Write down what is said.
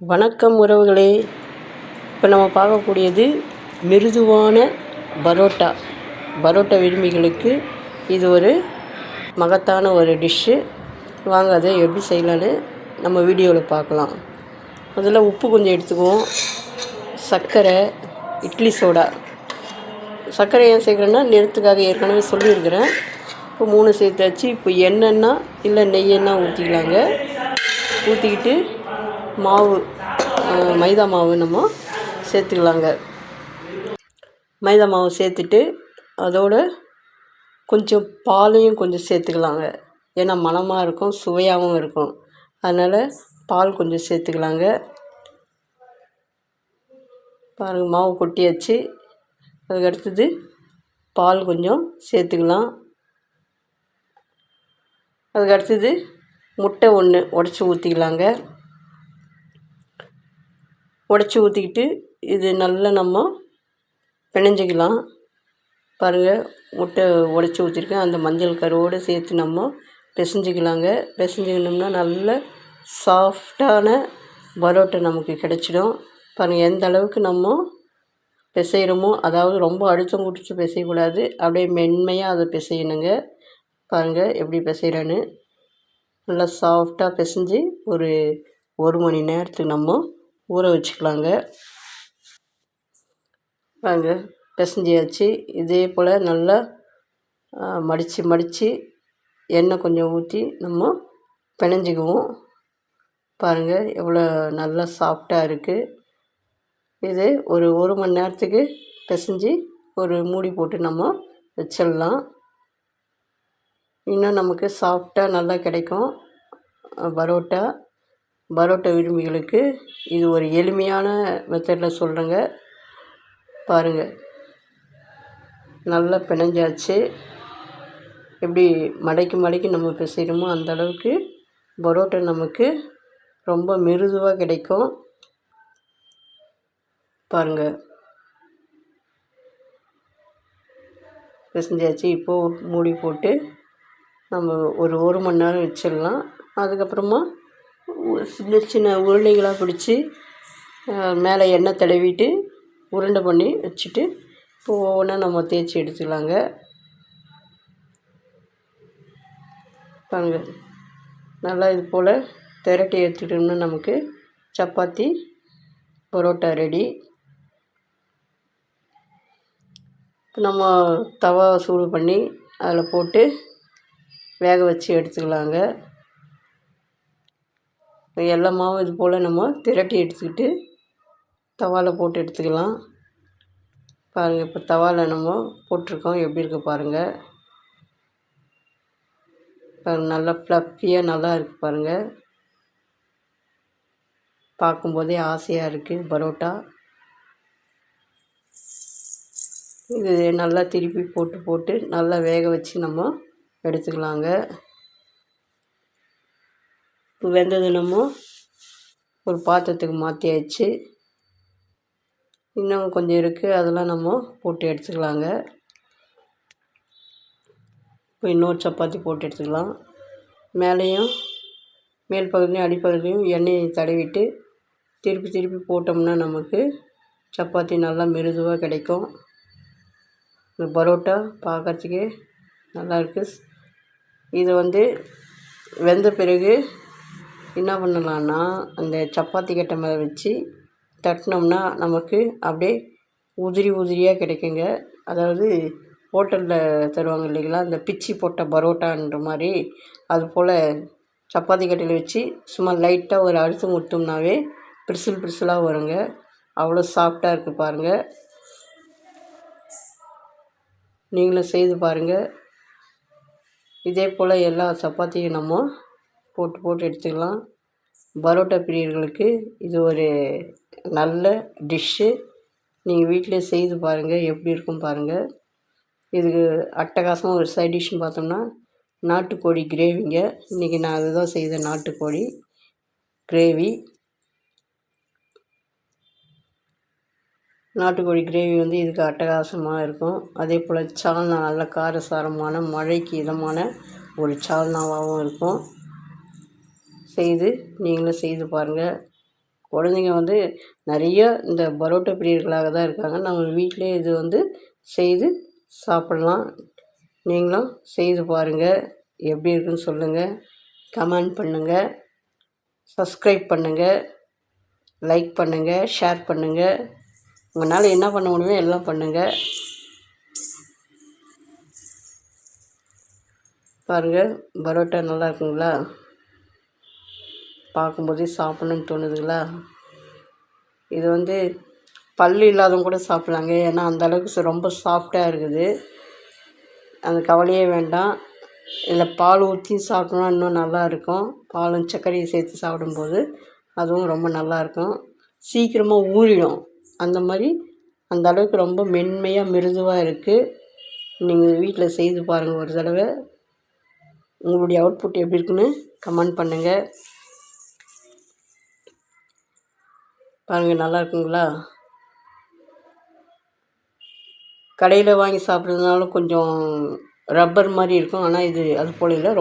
வணக்கம் உறவுகளே. இப்போ நம்ம பார்க்கக்கூடியது மிருதுவான பரோட்டா. பரோட்டா விரும்பிகளுக்கு இது ஒரு மகத்தான ஒரு டிஷ்ஷு. வாங்க அதை எப்படி செய்யலான்னு நம்ம வீடியோவில் பார்க்கலாம். முதல்ல உப்பு கொஞ்சம் எடுத்துக்குவோம். சர்க்கரை இட்லி சோடா. சர்க்கரை ஏன் சேர்க்குறேன்னா நிறத்துக்காக ஏற்கனவே சொல்லியிருக்கிறேன். இப்போ மூணு சேர்த்தாச்சு. இப்போ எண்ணெய்னா இல்லை நெய்யெண்ணா ஊற்றிக்கலாங்க ஊற்றிக்கிட்டு மாவு மைதா மாவு நம்ம சேர்த்துக்கலாங்க. மைதா மாவு சேர்த்துட்டு அதோட கொஞ்சம் பாலையும் கொஞ்சம் சேர்த்துக்கலாங்க. ஏன்னா மணமாக இருக்கும் சுவையாகவும் இருக்கும். அதனால் பால் கொஞ்சம் சேர்த்துக்கலாங்க. பாருங்கள் மாவு கொட்டியாச்சு. அதுக்கு அடுத்தது பால் கொஞ்சம் சேர்த்துக்கலாம். அதுக்கு அடுத்தது முட்டை ஒன்று உடச்சி ஊற்றிக்கலாங்க உடச்சி ஊற்றிக்கிட்டு இது நல்லா நம்ம பிணைஞ்சிக்கலாம். பாருங்கள் முட்டை உடச்சி ஊற்றிருக்கேன் அந்த மஞ்சள் கருவோடு சேர்த்து நம்ம பிசைஞ்சிக்கலாங்க. பிசைஞ்சிக்கணும்னா நல்ல சாஃப்டான பரோட்டா நமக்கு கிடச்சிடும். பாருங்கள் எந்த அளவுக்கு நம்ம பிசைகிறோமோ அதாவது ரொம்ப அழுத்தம் கொடுத்து பிசையக்கூடாது. அப்படியே மென்மையாக அதை பிசையணுங்க. பாருங்கள் எப்படி பிசைகிறேன்னு நல்லா சாஃப்டாக பிசைஞ்சு ஒரு ஒரு மணி நேரத்துக்கு நம்ம ஊற வச்சுக்கலாங்க. வாங்க பிசைஞ்சியாச்சு இதே போல் நல்லா மடித்து மடித்து எண்ணெய் கொஞ்சம் ஊற்றி நம்ம பிணைஞ்சிக்குவோம். பாருங்கள் எவ்வளோ நல்லா சாஃப்டாக இருக்குது இது ஒரு ஒரு மணி நேரத்துக்கு பிசைஞ்சு ஒரு மூடி போட்டு நம்ம வச்சிடலாம். இன்னும் நமக்கு சாஃப்டாக நல்லா கிடைக்கும். பரோட்டா. பரோட்டா விரும்பிகளுக்கு இது ஒரு எளிமையான மெத்தடில் சொல்கிறேங்க பாருங்கள் நல்லா பிணைஞ்சாச்சு. எப்படி மடக்கி மடக்கி நம்ம பிசைகிறோமோ அந்த அளவுக்கு பரோட்டா நமக்கு ரொம்ப மிருதுவாக கிடைக்கும். பாருங்கள் பிசைஞ்சாச்சு. இப்போது மூடி போட்டு நம்ம ஒரு ஒரு மணி நேரம் வச்சிடலாம். அதுக்கப்புறமா சின்ன சின்ன உருளைகளாக பிடிச்சி மேலே எண்ணெய் தடவிட்டு உருண்டை பண்ணி வச்சுட்டு இப்போ ஒவ்வொன்றா நம்ம தேய்ச்சி எடுத்துக்கலாங்க. பாருங்க. நல்லா இது போல் திரட்டி எடுத்துட்டோம்னா நமக்கு சப்பாத்தி பரோட்டா ரெடி. இப்போ நம்ம தவா சூடு பண்ணி அதில் போட்டு வேக வச்சு எடுத்துக்கலாங்க. எல்லா மாவும் இது போல் நம்ம திரட்டி எடுத்துக்கிட்டு தவாவில் போட்டு எடுத்துக்கலாம். பாருங்கள் இப்போ தவாவில் நம்ம போட்டிருக்கோம். எப்படி இருக்கு பாருங்கள் பாருங்க நல்லா ஃப்ளப்பியாக நல்லா இருக்குது பாருங்கள் பார்க்கும்போதே ஆசையாக இருக்குது பரோட்டா. இது நல்லா திருப்பி போட்டு போட்டு நல்லா வேக வச்சு நம்ம எடுத்துக்கலாங்க. இப்போ வெந்தது நம்ம ஒரு பாத்திரத்துக்கு மாற்றியாச்சு இன்னும் கொஞ்சம் இருக்குது அதெல்லாம் நம்ம போட்டு எடுத்துக்கலாங்க. இப்போ இன்னொரு சப்பாத்தி போட்டு எடுத்துக்கலாம். மேலேயும் மேல் பகுதியும் அடிப்பகுதியும் எண்ணெயை தடவிட்டு திருப்பி திருப்பி போட்டோம்னா நமக்கு சப்பாத்தி நல்லா மிருதுவாக கிடைக்கும். இந்த பரோட்டா பார்க்கறதுக்கே நல்லா இருக்குது இது வந்து வெந்த பிறகு என்ன பண்ணலான்னா அந்த சப்பாத்தி கட்டை மேலே வச்சு தட்டினோம்னா நமக்கு அப்படியே உதிரி உதிரியாக கிடைக்குங்க. அதாவது ஹோட்டலில் தருவாங்க இல்லைங்களா இந்த பிச்சி போட்ட பரோட்டான்ற மாதிரி. அது போல் சப்பாத்தி கட்டையில் வச்சு சும்மா லைட்டாக ஒரு அழுத்தம் கொடுத்தோம்னாவே பிரிசில் பிரிசிலாக வருங்க. அவ்வளோ சாஃப்டாக இருக்குது பாருங்கள் நீங்களும் செய்து பாருங்கள் இதே போல் எல்லா சப்பாத்தியும் நம்ம போட்டு போட்டு எடுத்துக்கலாம். பரோட்டா பிரியர்களுக்கு இது ஒரு நல்ல டிஷ்ஷு. நீங்கள் வீட்டிலே செய்து பாருங்கள் எப்படி இருக்கும் பாருங்கள் இதுக்கு அட்டகாசமாக ஒரு சைட் டிஷ்னு பார்த்தோம்னா நாட்டுக்கோழி கிரேவிங்க. இன்றைக்கி நான் அதுதான் செய்தேன் நாட்டுக்கோழி கிரேவி. நாட்டுக்கோழி கிரேவி வந்து இதுக்கு அட்டகாசமாக இருக்கும். அதே போல் சால்னா நல்ல காரசாரமான மழைக்கு இதமான ஒரு சால்னாவாகவும் இருக்கும். செய்து நீங்களும் செய்து பாருங்கள் குழந்தைங்க வந்து நிறைய இந்த பரோட்டா பிரியர்களாக தான் இருக்காங்க. நம்ம வீட்டிலே இது வந்து செய்து சாப்பிட்லாம். நீங்களும் செய்து பாருங்கள் எப்படி இருக்குன்னு சொல்லுங்கள் கமெண்ட் பண்ணுங்கள் சப்ஸ்கிரைப் பண்ணுங்கள் லைக் பண்ணுங்கள் ஷேர் பண்ணுங்கள் உங்களால் என்ன பண்ண முடியுமோ எல்லாம் பண்ணுங்கள் பாருங்கள் பரோட்டா நல்லா இருக்குங்களா? பார்க்கும்போதே சாப்பிட்ணுன்னு தோணுதுங்களா? இது வந்து பல் இல்லாதவங்க கூட சாப்பிட்லாங்க. ஏன்னா அந்த அளவுக்கு ரொம்ப சாஃப்டாக இருக்குது. அந்த கவலையே வேண்டாம். இதில் பால் ஊற்றி சாப்பிட்டோம்னா இன்னும் நல்லா இருக்கும். பாலும் சர்க்கரையும் சேர்த்து சாப்பிடும்போது அதுவும் ரொம்ப நல்லாயிருக்கும் சீக்கிரமாக ஊறிடும். அந்த மாதிரி அந்த அளவுக்கு ரொம்ப மென்மையாக மிருதுவாக இருக்குது நீங்கள் வீட்டில் செய்து பாருங்கள் ஒரு தடவை. உங்களுடைய அவுட்புட் எப்படி இருக்குன்னு கமெண்ட் பண்ணுங்கள் பாருங்கள் நல்லா இருக்குங்களா? கடையில் வாங்கி சாப்பிட்றதுனால கொஞ்சம் ரப்பர் மாதிரி இருக்கும். ஆனால் இது அது போல் இல்லை.